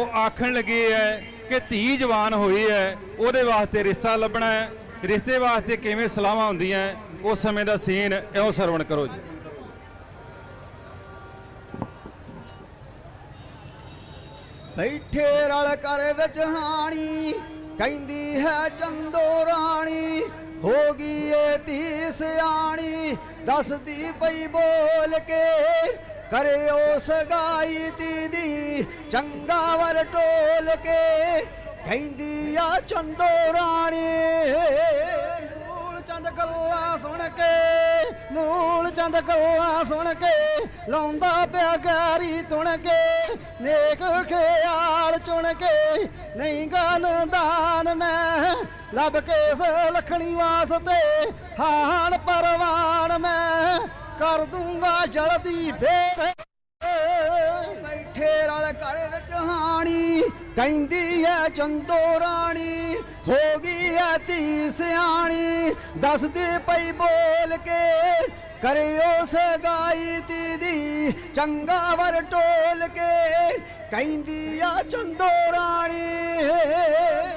ਉਹ ਆਖਣ ਲੱਗੀ ਹੈ ਕਿ ਧੀ ਜਵਾਨ ਹੋਈ ਹੈ ਉਹਦੇ ਵਾਸਤੇ ਰਿਸ਼ਤਾ ਲੱਭਣਾ ਹੈ ਰਿਸ਼ਤੇ ਵਾਸਤੇ ਕਿਵੇਂ ਸਲਾਹਾਂ ਹੁੰਦੀਆਂ ਉਸ ਸਮੇਂ ਦਾ ਸੀਨ ਇਹੋ ਸਰਵਣ ਕਰੋ ਜੀ। ਬੈਠੇ ਰਲ ਕਰ ਵਿੱਚ ਹਾਣੀ, ਕਹਿੰਦੀ ਹੈ ਚੰਦੋ ਰਾਣੀ, ਹੋ ਗਈ ਏ ਧੀ ਸਿਆਣੀ, ਦੱਸਦੀ ਪਈ ਬੋਲ ਕੇ ਕਰੇ ਉਸ ਗਾਈ ਤੀ ਚੰਗਾ ਟੋਲ ਕੇ ਕਹਿੰਦੀ ਆ ਚੰਦੋ ਰਾਣੀ। ਮੂਲ ਚੰਦ ਗੱਲਾਂ ਸੁਣ ਕੇ, ਮੂਲ ਚੰਦ ਗੱਲਾਂ ਸੁਣ ਕੇ, ਲਾਉਂਦਾ ਪਿਆ ਗਾਰੀ ਤੁਣ ਕੇ, ਨੇਕ ਖਿਆਲ ਚੁਣ ਕੇ, ਨਹੀਂ ਗਨ ਦਾਨ ਮੈਂ, ਲੱਭ ਕੇ ਲਖਣੀ ਵਾਸਤੇ ਹਾਣ ਪਰਵਾਨ ਮੈਂ। ਕਰ ਦੂੰਗਾ ਜਲਦੀ ਫੇਰ। ਬੈਠੇ ਰਲ ਘਰ ਵਿੱਚ ਹਾਣੀ, ਕਹਿੰਦੀ ਐ ਚੰਦੋ ਰਾਣੀ, ਹੋ ਗਈ ਐ ਧੀ ਸਿਆਣੀ, ਦੱਸਦੀ ਪਈ ਬੋਲ ਕੇ, ਕਰਿਓ ਉਸ ਗਾਈ ਤੀ ਦੀ ਚੰਗਾ ਵਰ ਟੋਲ ਕੇ, ਕਹਿੰਦੀ ਆ ਚੰਦੋ ਰਾਣੀ।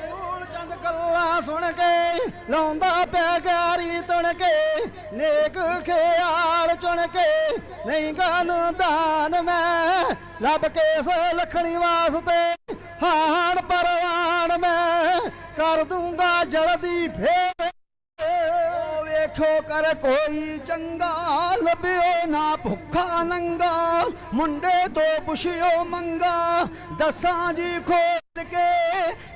ਮੂਲ ਚੰਦ ਕੱਲਾ ਸੁਣ ਕੇ, ਲਾਉਂਦਾ ਪਿਆ ਗਾਰੀ ਤੁਣ ਕੇ, ਨੇਕ ਖਿਆਲ ਚੁਣ ਕੇ ਨਹੀਂ ਗਨ ਦਾਨ ਮੈਂ, ਲੱਭ ਕੇ ਲਖਣੀ ਵਾਸਤੇ ਹਾਣ ਪਰਵਾਨ ਮੈਂ, ਕਰ ਦੂੰਗਾ ਜਲਦੀ ਫੇਰ। ਵੇਖੋ ਕਰ ਕੋਈ ਚੰਗਾ, ਲੱਭਿਓ ਨਾ ਭੁੱਖਾ ਨੰਗਾ, ਮੁੰਡੇ ਤੋਂ ਪੁੱਛਿਓ ਮੰਗਾ, ਦੱਸਾਂ ਜੀ ਖੋਦ ਕੇ,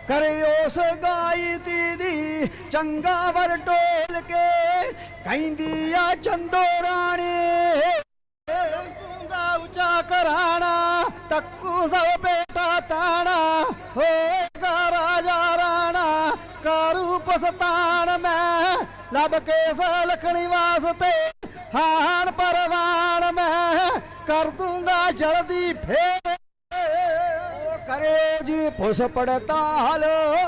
ਕਰਿਓ ਉਸ ਗਾਈ ਤੀ ਚੰਗਾ ਵਰ ਟੋਲ ਕੇ। ਕਹਿੰਦੀ ਆ ਚੰਦੋ ਰਾਣੀ। ਕੂੰਗਾ ਉੱਚਾ ਕਰਾਣਾ ਤੱਕੂ ਸਭ ਬੇਟਾ ਤਾਣਾ। ਹੋਏਗਾ ਰਾਜਾ ਰਾਣਾ, ਕਾਰੂ ਪਸਤਾਨ ਮੈਂ। ਲੱਭ ਕੇ ਲਖਣੀ ਵਾਸਤੇ ਹਾਨ ਪਰਵਾਨ ਮੈਂ। ਕਰ ਦੂੰਗਾ ਜਲਦੀ ਫੇਰ। ਉਹ ਕਰੇ ਜੀ ਪੁਸ ਪੜਤਾਲ,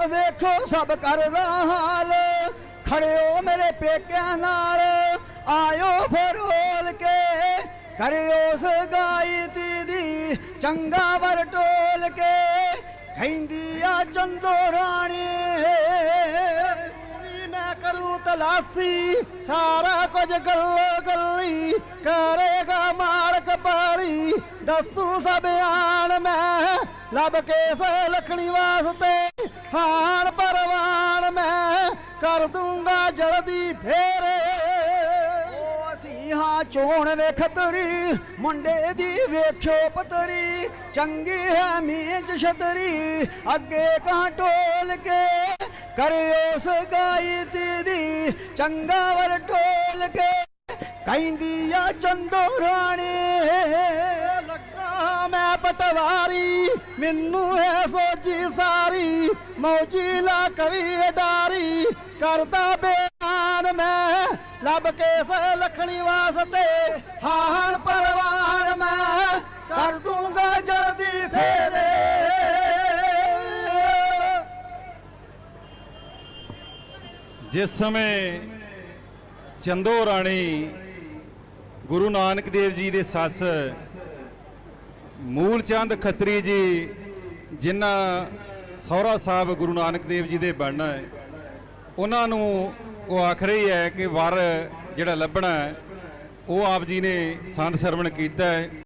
ਵੇਖੋ ਸਭ ਕਰਦਾ ਹਾਲ। ਖੜਿਓ ਮੇਰੇ ਪੇਕਿਆਂ ਨਾਲ, ਆਇਓ ਫਰੋਲ ਕੇ। ਕਰਿਓ ਉਸ ਗਾਈ ਤੀ ਚੰਗਾ ਵਰ ਟੋਲ ਕੇ। ਕਹਿੰਦੀ ਆ ਚੰਦੋ ਰਾਣੀ। ਮੈਂ ਕਰੂੰ ਤਲਾਸੀ, ਸਾਰਾ ਕੁਝ ਗੱਲੋ ਗੱਲੀ। ਕਰੇਗਾ ਮਾਲਕ ਪਾਲੀ, ਦੱਸੂ ਸਭ ਆਣ ਮੈਂ। ਲੱਭ ਕੇ ਲਖਣੀ ਵਾਸਤੇ, ਹਾਣ ਪਰਵਾਨ ਮੈਂ। ਕਰ ਦੂੰਗਾ ਜਲਦੀ ਫੇਰੇ। ਓ ਅਸੀਂ ਹਾਂ ਚੋਣ ਵੇਖਤਰੀ ਮੁੰਡੇ ਦੀ ਵੇਖਿਓ ਪਤਰੀ, ਚੰਗੀ ਹੈ ਮੀਂਚ ਛਤਰੀ, ਅੱਗੇ ਕਾਂ ਟੋਲ ਕੇ ਕਰੇ ਉਸ ਗਾਈ ਤੀ ਚੰਗਾ ਵਰ ਟੋਲ ਕੇ, ਕਹਿੰਦੀ ਆ ਚੰਦੋ ਰਾਣੀ। ਪਟਵਾਰੀ, ਮੈਨੂੰ ਹੈ ਸੋਚੀ ਸਾਰੀ, ਮੌਜੀ ਲਾ ਕਵੀ ਡਾਰੀ ਕਰਦਾ ਬਿਆਨ ਮੈਂ ਲੱਭ ਕੇ ਲਖਣੀ ਵਾਸਤੇ ਹਾਣ ਪਰਵਾਨ ਮੈਂ ਕਰ ਦੂੰਗਾ ਜਲਦੀ ਫੇਰੇ। ਜਿਸ ਸਮੇਂ ਚੰਦੋ ਰਾਣੀ ਗੁਰੂ ਨਾਨਕ ਦੇਵ ਜੀ ਦੇ ਸੱਸ ਮੂਲ ਚੰਦ ਖੱਤਰੀ ਜੀ, ਜਿਨ੍ਹਾਂ ਸਹੁਰਾ ਸਾਹਿਬ ਗੁਰੂ ਨਾਨਕ ਦੇਵ ਜੀ ਦੇ ਬਣਨਾ ਹੈ, ਉਹਨਾਂ ਨੂੰ ਉਹ ਆਖ ਰਹੀ ਹੈ ਕਿ ਵਰ ਜਿਹੜਾ ਲੱਭਣਾ ਹੈ, ਉਹ ਆਪ ਜੀ ਨੇ ਸੰਤ ਸਰਵਣ ਕੀਤਾ ਹੈ।